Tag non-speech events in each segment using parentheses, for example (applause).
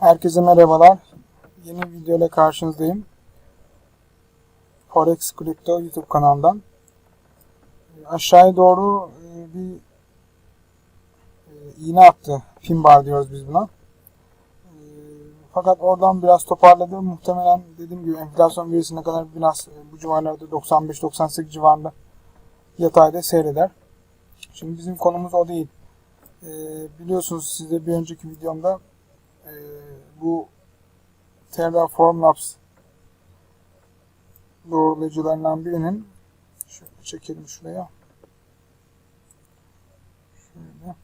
Herkese merhabalar. Yeni video ile karşınızdayım. Forex Crypto YouTube kanalından. Aşağıya doğru e, bir e, iğne attı. Pin bar diyoruz biz buna. E, Fakat oradan biraz toparladı. Muhtemelen dediğim gibi enflasyon verisine kadar biraz e, bu civarlarda 95-98 civarında yatayda seyreder. Şimdi bizim konumuz o değil. E, biliyorsunuz size bir önceki videomda e, bu Terraform Labs doğrulayıcılarından birinin şöyle çekelim şuraya. Şöyle.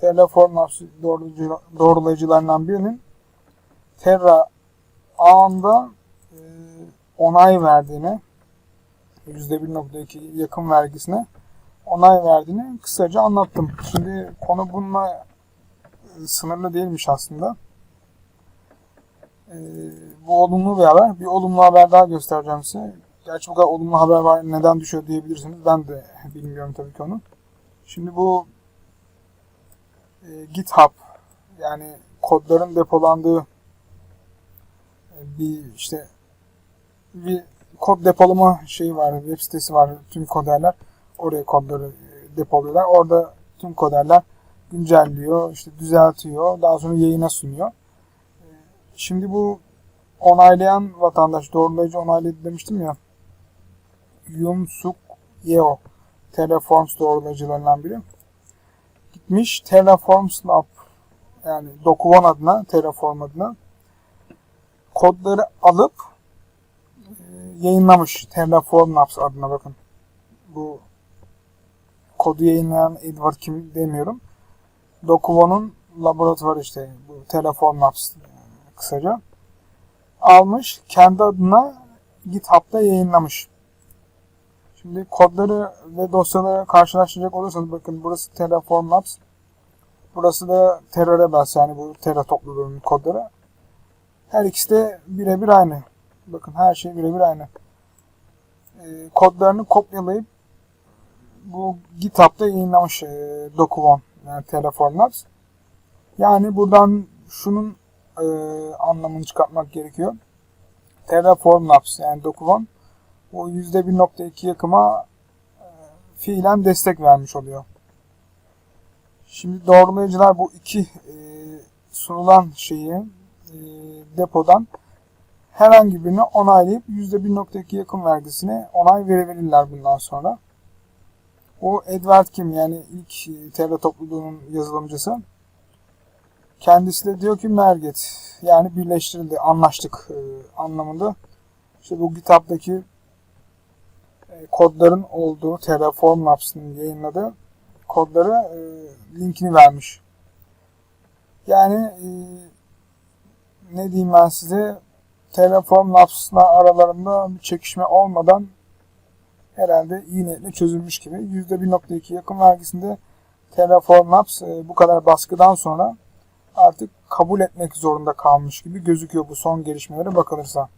Terraform Labs doğrulayıcı, doğrulayıcılarından birinin Terra ağında e, onay verdiğini %1.2 yakın vergisine onay verdiğini kısaca anlattım. Şimdi konu bununla sınırlı değilmiş aslında. Ee, bu olumlu bir haber. Bir olumlu haber daha göstereceğim size. Gerçi bu kadar olumlu haber var neden düşüyor diyebilirsiniz. Ben de (laughs) bilmiyorum tabii ki onu. Şimdi bu e, GitHub yani kodların depolandığı e, bir işte bir kod depolama şeyi var, web sitesi var. Tüm koderler oraya kodları e, depoluyorlar. Orada tüm koderler güncelliyor, işte düzeltiyor, daha sonra yayına sunuyor. Ee, Şimdi bu onaylayan vatandaş, doğrulayıcı onayladı demiştim ya. Yun Suk Yeo, Terraforms doğrulayıcılarından biri. Gitmiş Terraforms Lab, yani Dokuvan adına, Terraform adına kodları alıp e, yayınlamış. Terraform Labs adına bakın. Bu kodu yayınlayan Edward kim demiyorum. Dokuvo'nun laboratuvarı işte bu Terraform Labs kısaca almış kendi adına GitHub'da yayınlamış. Şimdi kodları ve dosyaları karşılaştıracak olursanız bakın burası Terraform Labs. Burası da Terra yani bu Terra topluluğunun kodları. Her ikisi de birebir aynı. Bakın her şey birebir aynı. Ee, kodlarını kopyalayıp bu GitHub'da yayınlamış e, Dokuvon yani. Yani buradan şunun e, anlamını çıkartmak gerekiyor. Terraform Labs yani Dokuvon o %1.2 yakıma e, fiilen destek vermiş oluyor. Şimdi doğrulayıcılar bu iki e, sunulan şeyi e, depodan herhangi birini onaylayıp %1.2 yakın vergisine onay verebilirler bundan sonra. O Edward Kim yani ilk Terra topluluğunun yazılımcısı. Kendisi de diyor ki merget yani birleştirildi, anlaştık e, anlamında. İşte bu GitHub'daki e, kodların olduğu Terraform Labs'ın yayınladığı kodları e, linkini vermiş. Yani e, ne diyeyim ben size Terraform Labs'la aralarında bir çekişme olmadan herhalde iyi niyetle çözülmüş gibi. %1.2 yakın vergisinde Terraform Labs e, bu kadar baskıdan sonra artık kabul etmek zorunda kalmış gibi gözüküyor bu son gelişmelere bakılırsa.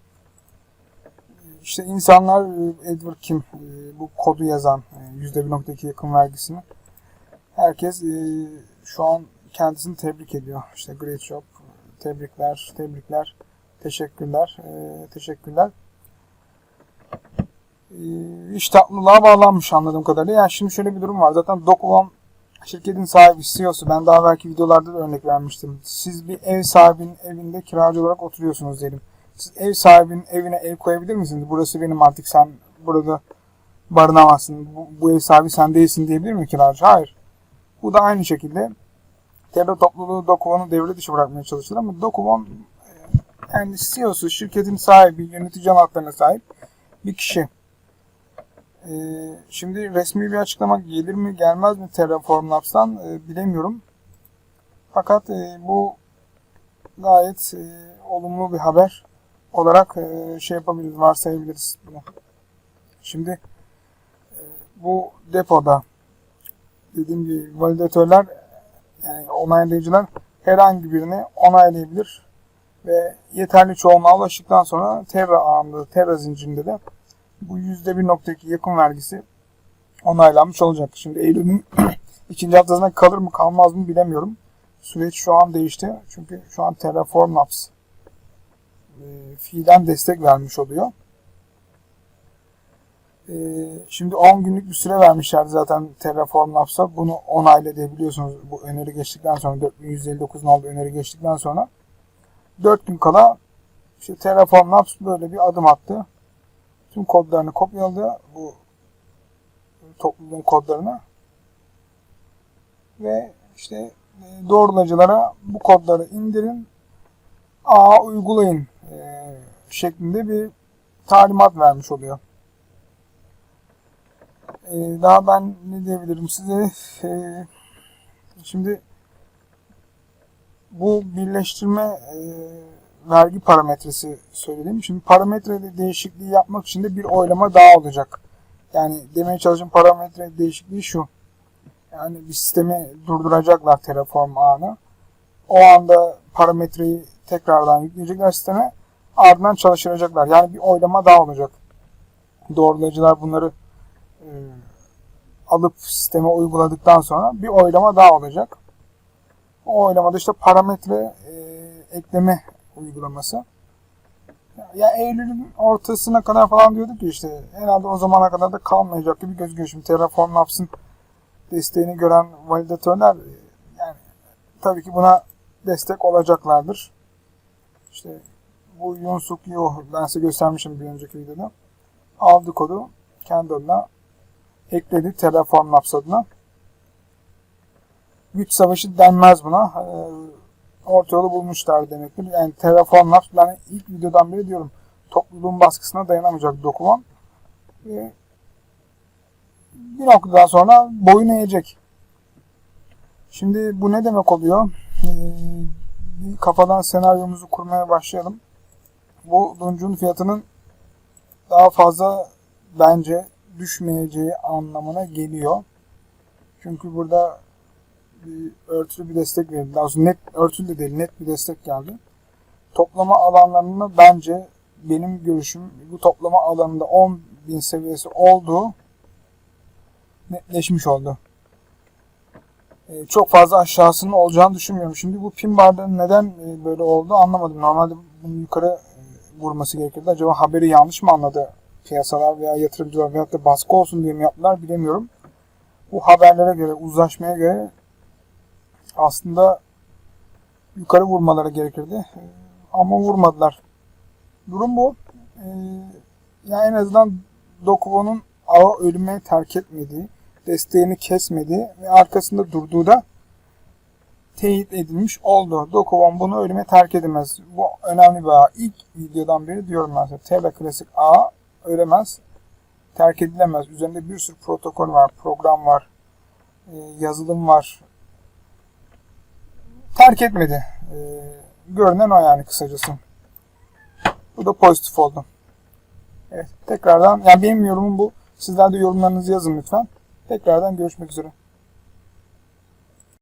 İşte insanlar e, Edward Kim e, bu kodu yazan %1.2 yakın vergisini herkes şu an kendisini tebrik ediyor. İşte great job, tebrikler, tebrikler, teşekkürler, teşekkürler iş tatlılığa bağlanmış anladığım kadarıyla. Yani şimdi şöyle bir durum var. Zaten Dokuvan şirketin sahibi, CEO'su. Ben daha belki videolarda da örnek vermiştim. Siz bir ev sahibinin evinde kiracı olarak oturuyorsunuz diyelim. Siz ev sahibinin evine ev koyabilir misiniz? Burası benim artık sen burada barınamazsın. Bu, bu ev sahibi sen değilsin diyebilir mi kiracı? Hayır. Bu da aynı şekilde Terra topluluğu Dokuvan'ı devre dışı bırakmaya çalışır ama Dokuvan yani CEO'su, şirketin sahibi, yönetici haklarına sahip bir kişi. Ee, şimdi resmi bir açıklama gelir mi gelmez mi Terraform Labs'tan e, bilemiyorum. Fakat e, bu gayet e, olumlu bir haber olarak e, şey yapabiliriz, varsayabiliriz bunu. Şimdi e, bu depoda dediğim gibi validatörler yani onaylayıcılar herhangi birini onaylayabilir ve yeterli çoğunluğa ulaştıktan sonra Terra ağında, Terra zincirinde de bu %1.2 yakın vergisi onaylanmış olacak. Şimdi Eylül'ün (clears throat) ikinci haftasına kalır mı kalmaz mı bilemiyorum. süreç şu an değişti. Çünkü şu an Terraform Labs e, fiilen destek vermiş oluyor. E, şimdi 10 günlük bir süre vermişler zaten Terraform Labs'a. Bunu onayla edebiliyorsunuz. Bu öneri geçtikten sonra 4159'un olduğu öneri geçtikten sonra 4 gün kala işte Terraform Labs böyle bir adım attı. Tüm kodlarını kopyaladı bu topluluğun kodlarını ve işte e, doğrulacılara bu kodları indirin, A uygulayın e, şeklinde bir talimat vermiş oluyor. E, daha ben ne diyebilirim size? Şimdi bu birleştirme vergi parametresi söyledim. Şimdi parametre değişikliği yapmak için de bir oylama daha olacak. Yani demeye çalıştığım parametre değişikliği şu. Yani bir sistemi durduracaklar Terraform ağını. O anda parametreyi tekrardan yükleyecekler sisteme. Ardından çalıştıracaklar. Yani bir oylama daha olacak. Doğrulayıcılar bunları e, alıp sisteme uyguladıktan sonra bir oylama daha olacak. O oylamada işte parametre e, ekleme uygulaması. Ya Eylül'ün ortasına kadar falan diyorduk ki işte herhalde o zamana kadar da kalmayacak gibi gözüküyor. Şimdi Terraform Labs'ın desteğini gören validatörler yani tabii ki buna destek olacaklardır. İşte bu Yunsuk Yo ben size göstermişim bir önceki videoda. Aldı kodu kendi adına ekledi Terraform Labs adına. Güç savaşı denmez buna. Ee, orta yolu bulmuşlar demektir. Yani Labs ben ilk videodan beri diyorum topluluğun baskısına dayanamayacak dokuman. Ve bir noktadan sonra boyun eğecek. Şimdi bu ne demek oluyor? Ee, kafadan senaryomuzu kurmaya başlayalım. Bu luncun fiyatının daha fazla bence düşmeyeceği anlamına geliyor. Çünkü burada bir örtülü bir destek verildi. Daha doğrusu net örtülü de değil net bir destek geldi. Toplama alanlarında bence benim görüşüm bu toplama alanında 10.000 seviyesi olduğu netleşmiş oldu. Ee, çok fazla aşağısının olacağını düşünmüyorum. Şimdi bu pin barda neden e, böyle oldu anlamadım. Normalde bunu yukarı e, vurması gerekirdi. Acaba haberi yanlış mı anladı piyasalar veya yatırımcılar veyahut da baskı olsun diye mi yaptılar bilemiyorum. Bu haberlere göre, uzlaşmaya göre aslında yukarı vurmaları gerekirdi. Ama vurmadılar. Durum bu. Ee, yani en azından Dokuvo'nun ağı ölüme terk etmediği, desteğini kesmediği ve arkasında durduğu da teyit edilmiş oldu. Dokuvon bunu ölüme terk edemez. Bu önemli bir ağ. İlk videodan beri diyorum ben size. Terra Klasik ağ ölemez. Terk edilemez. Üzerinde bir sürü protokol var, program var, e, yazılım var. Terk etmedi. E, görünen o yani kısacası. Bu da pozitif oldu. Evet tekrardan yani benim yorumum bu. Sizler de yorumlarınızı yazın lütfen. Tekrardan görüşmek üzere.